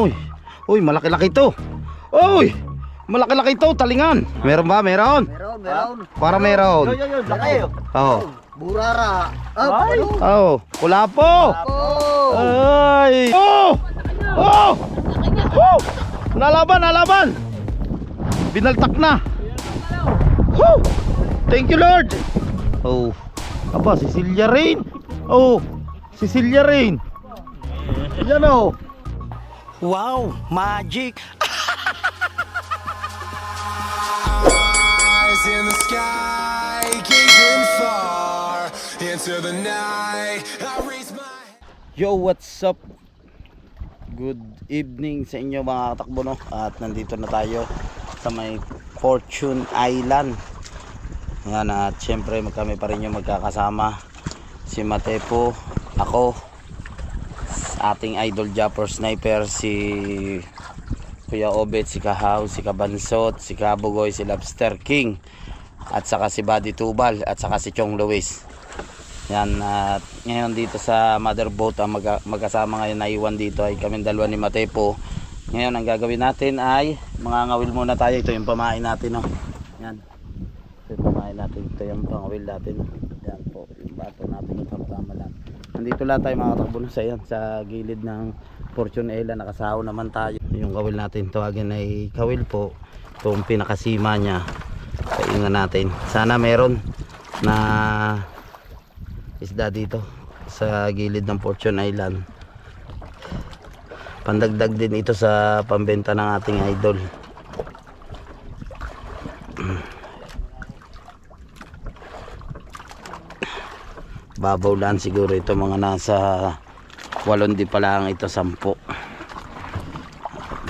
Uy, uy, malaki-laki to. Uy, malaki-laki to, talingan. Meron ba? Meron? Meron, meron. Para meron. Yo, yo, yo, laki. Oo. Burara. Ah, ano? Oh, wala po. Oh. Ay! Oh! Oh! Oh! Nalaban, nalaban! Binaltak na. Oh! Thank you, Lord. Oh. Aba, si Celia Rain. Oh, si Celia Rain. Yan oh. Wow, magic. Eyes in the sky, gazing far into the night. I raise my Yo, what's up? Good evening sa inyo mga katakbo no? At nandito na tayo sa may Fortune Island Yan at syempre kami pa rin yung magkakasama Si Matepo, ako Ating idol Japper Sniper Si Kuya Obet, si Kahaw, si Kabansot, si Kabugoy, si Lobster King At saka si Buddy Tubal at saka si Chong Luis yan, at ngayon dito sa motherboat ang mag magkasama ngayon na iwan dito ay kami dalawa ni Matepo. Ngayon ang gagawin natin ay mga ngawil muna tayo. Ito yung pamain natin. No? Yan. Ito yung pamain natin. Ito yung pangawil natin. Yan po. Yung bato natin. Ito tama lang. Nandito lang tayo mga katakbo sa yan. Sa gilid ng Fortune Ela. Nakasaho naman tayo. Yung kawil natin tawagin ay kawil po. Itong pinakasima niya. Kaingan natin. Sana meron na isda dito sa gilid ng Fortune Island pandagdag din ito sa pambenta ng ating idol babaw lang siguro ito mga nasa walon di pa lang ito sampo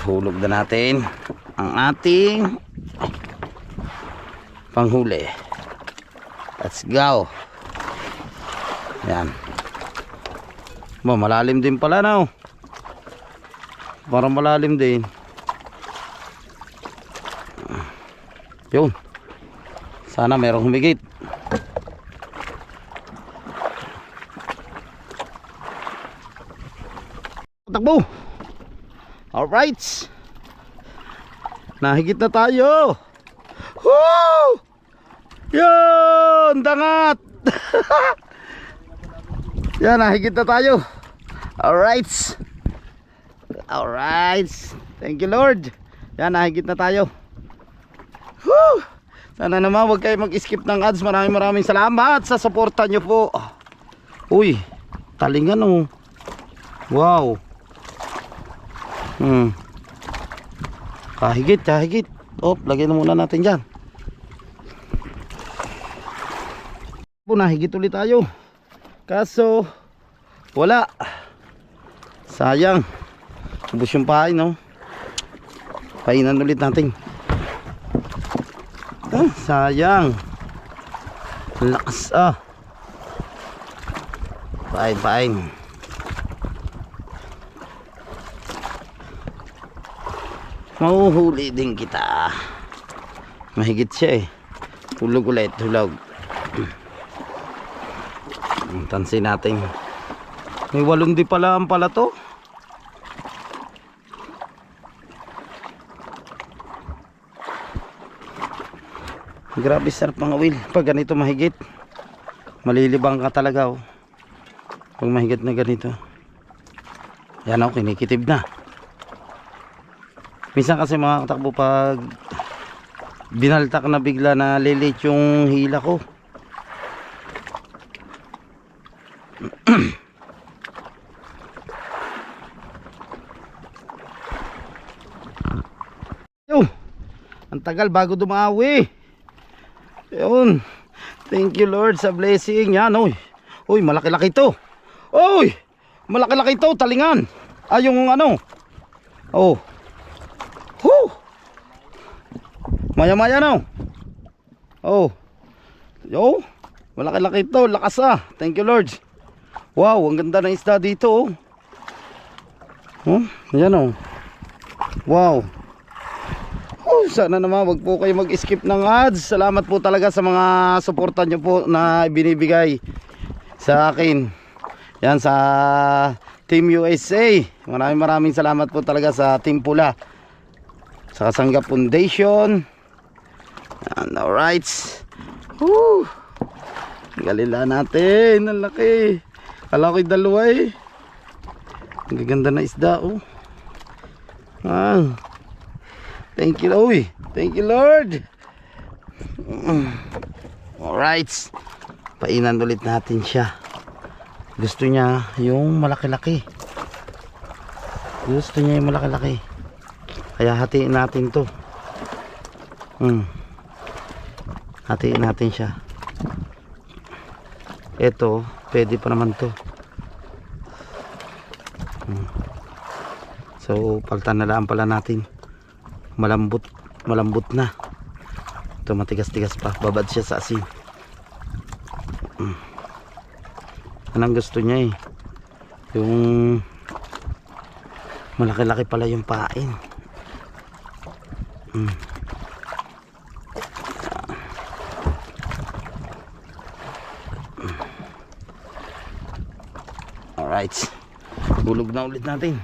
hulog na natin ang ating panghuli let's go yan. Ba, malalim din pala na oh. Parang malalim din. Yun. Sana merong humigit. Takbo. Alright. Nahigit na tayo. Woo! Yun! Dangat! Yan, nahigit na tayo. Alright. Alright. Thank you Lord. Yan, nahigit na tayo. Whew! Sana naman huwag kayo mag-skip ng ads. Maraming maraming salamat sa suporta nyo po. Uy, talingan oh. Wow. Hmm. Kahigit, kahigit. Oh, lagyan na muna natin dyan. Po, nahigit ulit tayo. Kaso wala. Sayang. Ubus yung pain, no? Painan ulit natin. Ah, sayang. Ang Lakas ah. Pain, pain. Mahuhuli din kita. Mahigit siya eh. Hulog ulit, hulog. Tansin natin. May walong di pala ang pala to. Grabe sarap mga wil. Pag ganito mahigit. Malilibang ka talaga oh. Pag mahigit na ganito. Yan ako kinikitib na. Minsan kasi mga katakbo pag binaltak na bigla na lilit yung hila ko. Yo, ang tagal bago dumawi. Yun. Thank you Lord sa blessing. Yan, oy. Uy, malaki-laki to. Uy, malaki-laki to, talingan. Ah, yung ano. Oh. Whew. Maya-maya na. Oh. Yo. Malaki-laki to, lakas ah. Thank you Lord. Wow, ang ganda ng isda dito oh. Oh, yan oh. Wow. Oh, sana naman wag po kayo mag-skip ng ads. Salamat po talaga sa mga suporta nyo po na binibigay sa akin. Yan sa Team USA. Maraming maraming salamat po talaga sa Team Pula. Sa Kasangga Foundation. And alright. Woo! Galila natin. Ang laki. Kala ko'y dalawa eh. Ang gaganda na isda oh. Ah. Thank you, Oy. Thank you, Lord. Alright. Painan ulit natin siya. Gusto niya yung malaki-laki. Gusto niya yung malaki-laki. Kaya hatiin natin to. Hmm. Hatiin natin siya. Ito, pwede pa naman to. Hmm. So, paltan na lang pala natin. Malambot, malambot na. Ito matigas-tigas pa. Babad siya sa asin. Hmm. Anong gusto niya eh. Yung malaki-laki pala yung pain. Hmm. Alright. Bulog na ulit natin.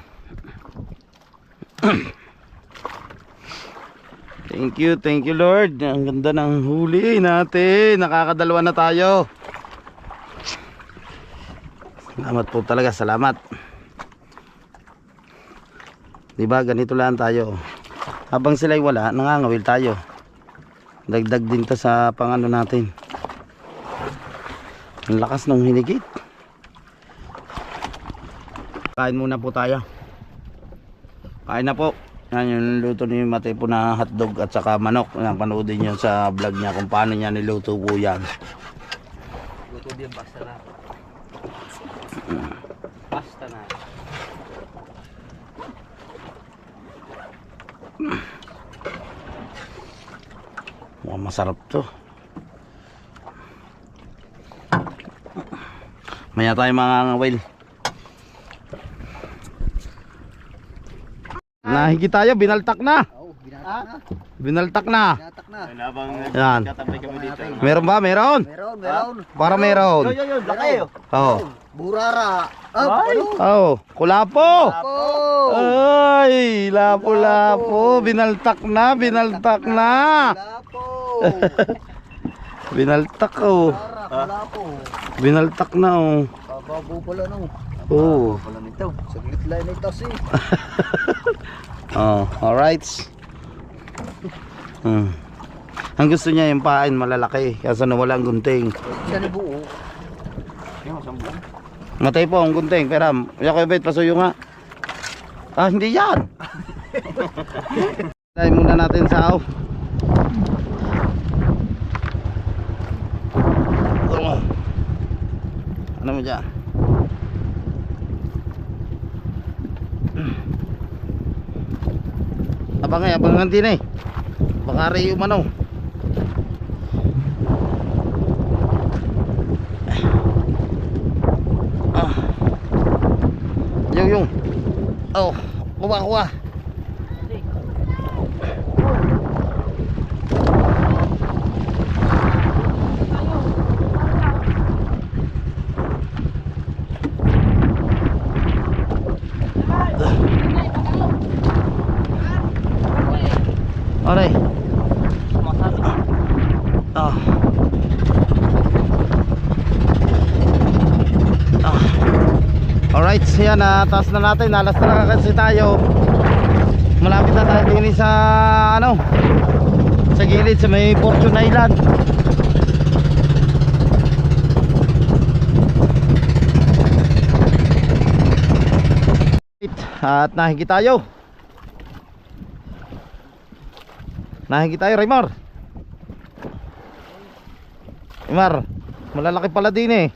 Thank you, thank you Lord. Ang ganda ng huli natin. Nakakadalawa na tayo. Salamat po talaga, salamat. Diba, ganito lang tayo. Habang sila'y wala, nangangawil tayo. Dagdag din to sa pangano natin. Ang lakas ng hinigit. Kain muna po tayo. Kain na po. Yan yung luto ni Matay po na hotdog at saka manok. Yan, panoodin nyo sa vlog niya kung paano niya niluto po yan. Luto din basta na. Basta na. Mukhang masarap to. Maya tayo mga ngawil. Nahigi tayo, binaltak na. Oo, binatak na. Binaltak na. Binatak na. Yan. Meron ba? Meron? Meron, meron. Para meron. yun, laki oh. Oh. Burara. Ah, ano? Oh, kulapo. Ay, lapo-lapo. Binaltak na, binaltak na. Lapo. Binaltak oh. Burara, lapo. Binaltak na oh. Bababo pala no. Oh. Pala nito. Saglit lang nito si. Oh, alright. Hmm. Ang gusto niya yung pain malalaki kasi nawala ang gunting. Siya ni buo. Matay po ang gunting. Pero, yako bet pasuyo nga. Ah, hindi yan. Tayo muna natin sa aw. Ano mo dyan? Abangay, abangan din eh. Baka rin ano. Ah. Yung yung. Oh, kuha kuha. Aray. Ah. Ah. Na taas na natin. Alas na kasi tayo. Malapit na tayo din sa ano sa gilid sa may Fortune Island. At nahigi tayo. Nahigi tayo, Raymar. Raymar, malalaki pala din eh.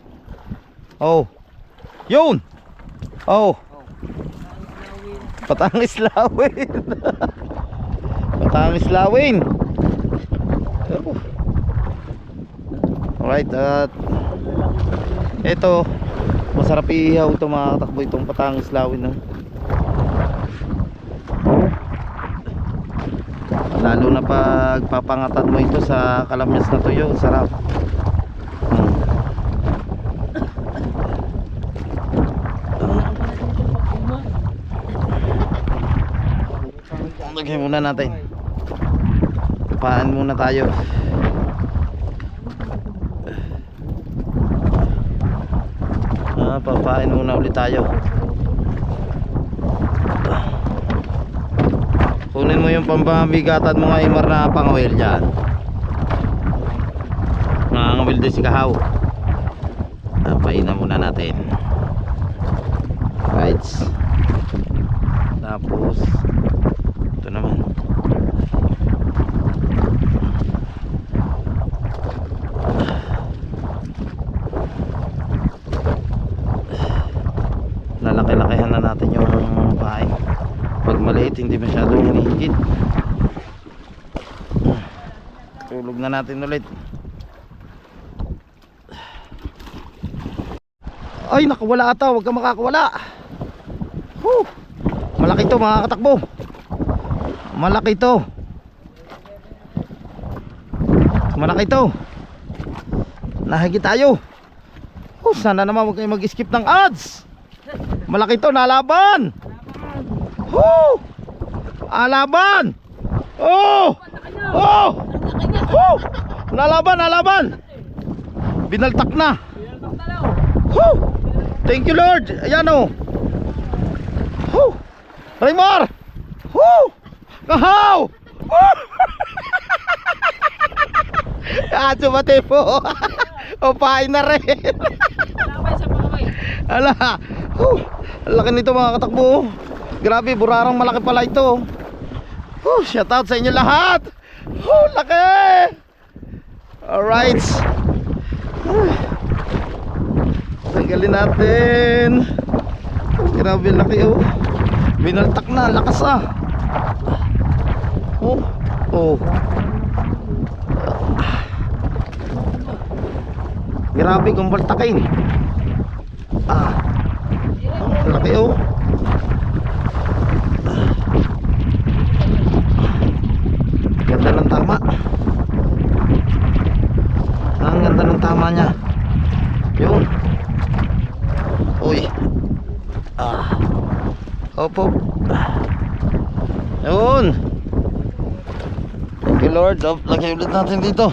Oh. Yun. Oh. Patangis lawin. Patangis lawin. Oh. Alright, at ito masarap ihaw ito mga katakbo itong patangis lawin. No? lalo na pag papangatan mo ito sa kalamyas na tuyo sarap Lagay muna natin. Paan muna tayo. Ah, papain muna ulit tayo. Kunin mo yung pambabigatan mo nga Imar na pangawil dyan. Nangangawil din si Kahaw. Ah, painan muna natin. Right. Tapos ito naman. Lalaki-lakihan na natin yung bahay. Pag maliit hindi masyadong hinihigit. Tulog na natin ulit. Ay, nakawala ata. Huwag ka makakawala. Whew. Malaki to mga katakbo. Malaki to. Malaki to. Nahagi tayo. Oh, sana naman huwag kayo mag-skip ng ads. Malaki to, nalaban. Woo! Alaban. Oh! Oh! Woo! Nalaban, nalaban. Binaltak na. Woo! Thank you Lord. Ayan oh. Woo! Raymar! Woo! Kahaw! Woo! ah, sumate po. o, pain na rin. Ala. Ang Laki nito mga katakbo. Grabe, burarang malaki pala ito. Woo! Shout out sa inyo lahat. Woo! Laki! Alright. Tanggalin natin. Grabe laki oh. Binaltak na, lakas ah. Oh. Oh. Grabe kung baltakin. Ah. Oh, laki oh. Ganda ng tama. Ang ganda ng tama niya. Yun. Uy. Ah. Opo. Yun. Thank you Lord. Oh, lagay ulit natin dito.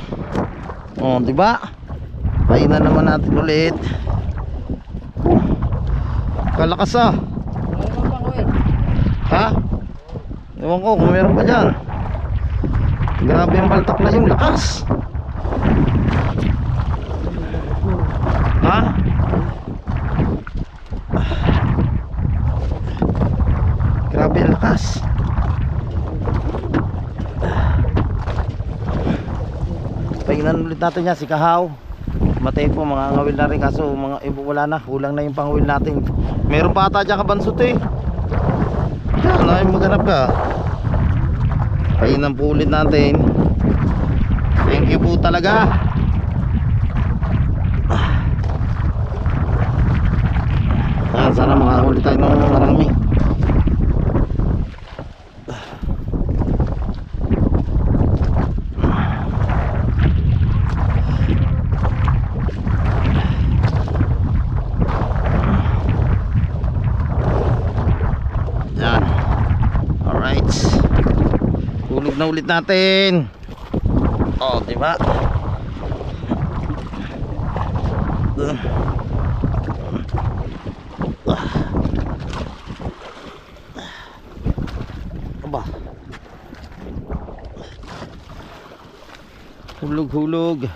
Oh, di ba? Painan naman natin ulit. Kalakas ah. Ha? Ewan ko kung meron pa dyan. Grabe ang baltak na yung lakas. Ha? Grabe ang lakas. Pahingan ulit natin yan si Kahaw. Matay po mga ngawil na rin kaso mga ibo wala na. Ulang na yung pangawil natin. Meron pa ata dyan kabansot eh. Yan ay maghanap ka. Pahingan po ulit natin. Thank you po talaga. Ah, sana makahuli tayo ng marami. Yan. Alright. Hulog na ulit natin. Oh, di ba? Aba. Hulog-hulog.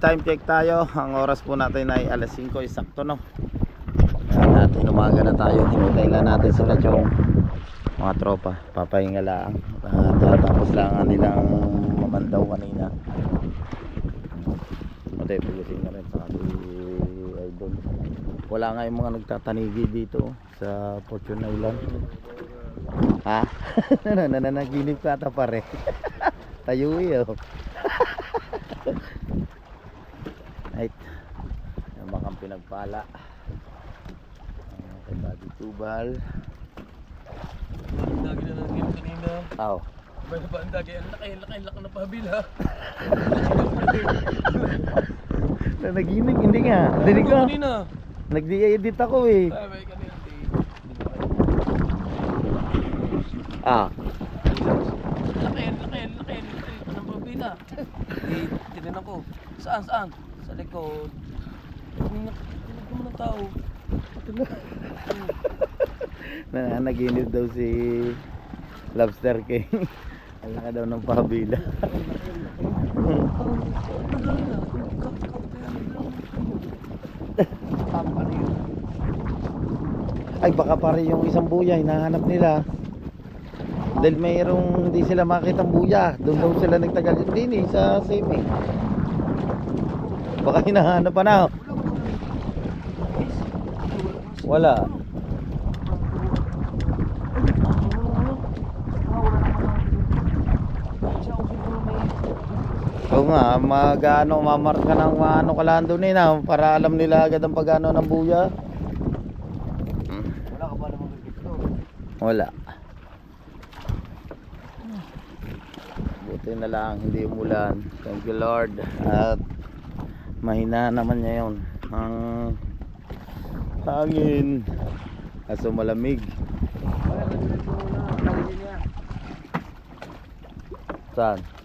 Time check tayo. Ang oras po natin ay alas 5 sakto no. Natin umaga na tayo. Hinintay lang natin sila yung mga tropa. Papahinga lang. Uh, tapos lang ang nilang mamandaw kanina. Matay pulisin na rin sa idol. Wala nga yung mga nagtatanigi dito sa Fortune Island. Ha? Nananaginip ka ata pare. Tayo eh oh. Right. Yung mga pinagpala. Kay Buddy Tubal. Lagi na lang game kanina. Aw. Ba ba ang lagi ang laki, laki, laki na pabil ha. Nanaginip, hindi nga. Dinig ko. Kanina. Nag-edit ako eh. Ay, may kanina. Ah, Laki, laki, laki, laki ng pabila. Tinanong ko, saan, saan? Sa likod. Tinanong ko ng tao. nananaginip daw si Lobster King. Ang laki daw ng pabila. Ay baka pare yung isang buya hinahanap nila. Dahil mayroong hindi sila makita buya. Doon daw sila nagtagal din eh sa semi. Baka hinahanap pa na. Wala. Oo nga, mag-ano, mamarka ng ano kalando nila para alam nila agad ang pag-ano ng buya. Wala ka ba naman dito? Wala. Buti na lang, hindi umulan. Thank you Lord. At mahina naman niya yun. Ang hangin. Kaso malamig. Ka na. Saan?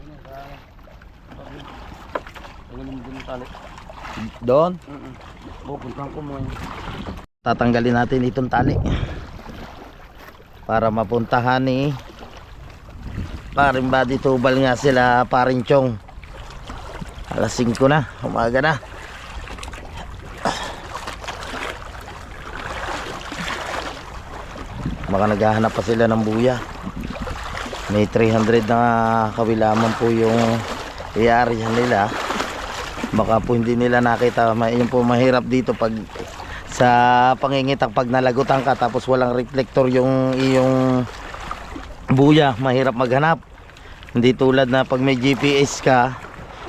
Galing din tali. Doon? Pupuntahan ko yun. Tatanggalin natin itong tali. Para mapuntahan ni paring body tubal nga sila paring chong. Alas 5 na, umaga na. Baka naghahanap pa sila ng buya. May 300 na kawilaman po yung i-area nila. Baka po hindi nila nakita. Ma- Yun po mahirap dito pag sa pangingitak pag nalagutan ka tapos walang reflector yung iyong buya mahirap maghanap. Hindi tulad na pag may GPS ka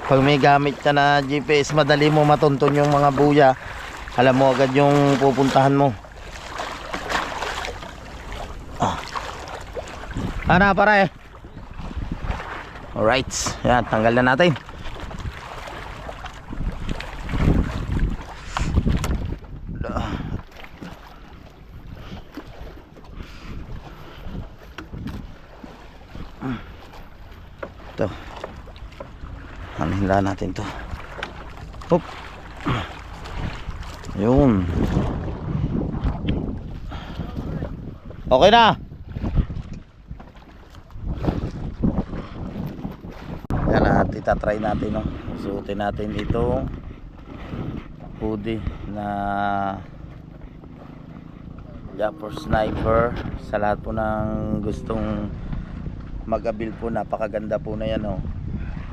pag may gamit ka na GPS madali mo matunton yung mga buya. Alam mo agad yung pupuntahan mo. Ah. ano pare. Alright. Yan tanggal na natin Hila natin to? Hop. Yun. Okay na. Yan at itatry natin no. Suotin natin itong hoodie na Japper Sniper sa lahat po ng gustong magabil po napakaganda po na yan oh.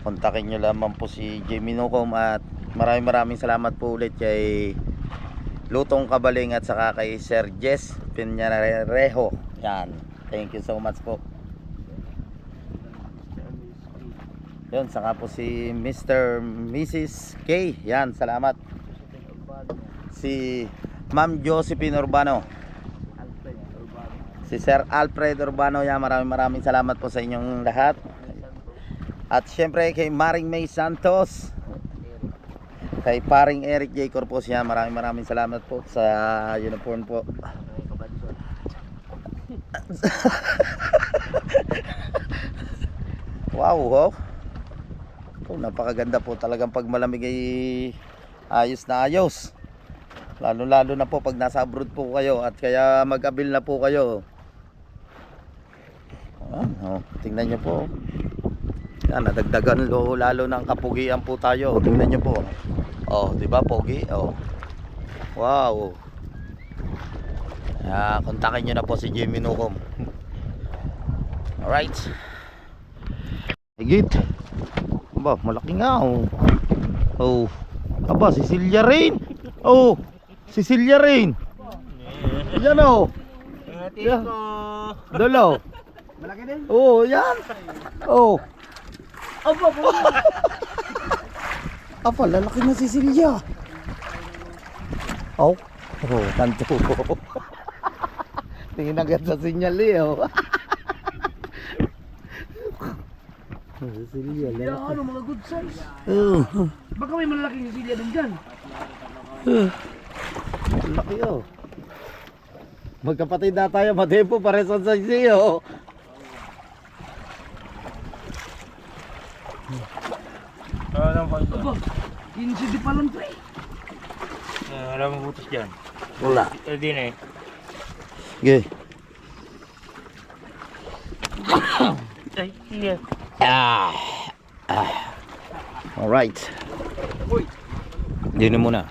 Kontakin nyo lamang po si Jamie Nucom at maraming maraming salamat po ulit kay Lutong Kabaling at saka kay Sir Jess Pinyarejo yan thank you so much po yun saka po si Mr. Mrs. K yan salamat si Ma'am Josephine Urbano. Si Sir Alfred Urbano yan, maraming maraming salamat po sa inyong lahat. At syempre kay Maring May Santos, kay Paring Eric J. Corpus yan, maraming maraming salamat po sa uniform po. Wow, oh. Oh, napakaganda po talagang pag malamig ay ayos na ayos. Lalo lalo na po pag nasa abroad po kayo at kaya mag-abil na po kayo. Ah, oh, tingnan niyo po. Yan, nadagdagan lo, lalo ng kapugian po tayo. Tingnan niyo po. Oh, 'di ba pogi? Oh. Wow. Ah, kontakin niyo na po si Jimmy Nucom. Alright. Higit. Aba, malaki nga oh. Oh. Aba, si Silya Rain. Oh. Si Silya Rain. Yan oh. Yan. Dolo. Malaki din. Oh, yan. Oh. Aba, po. Aba, lalaki na si Silya. Oh. Oh, tanto. Tingin agad sa sinyal eh, oh. si Silya, Kaya lalaki. ano, mga good size. Oh. Baka may malalaking silya din dyan. Laki oh. Magkapatid na tayo, madepo pares sa siyo. Alam ko ito. Aba, insindi pa lang pre. Ah, alam mo butas dyan. Wala. Eh, din eh. Okay. Ay, iya. Ah. Ah. Alright. Dito na muna.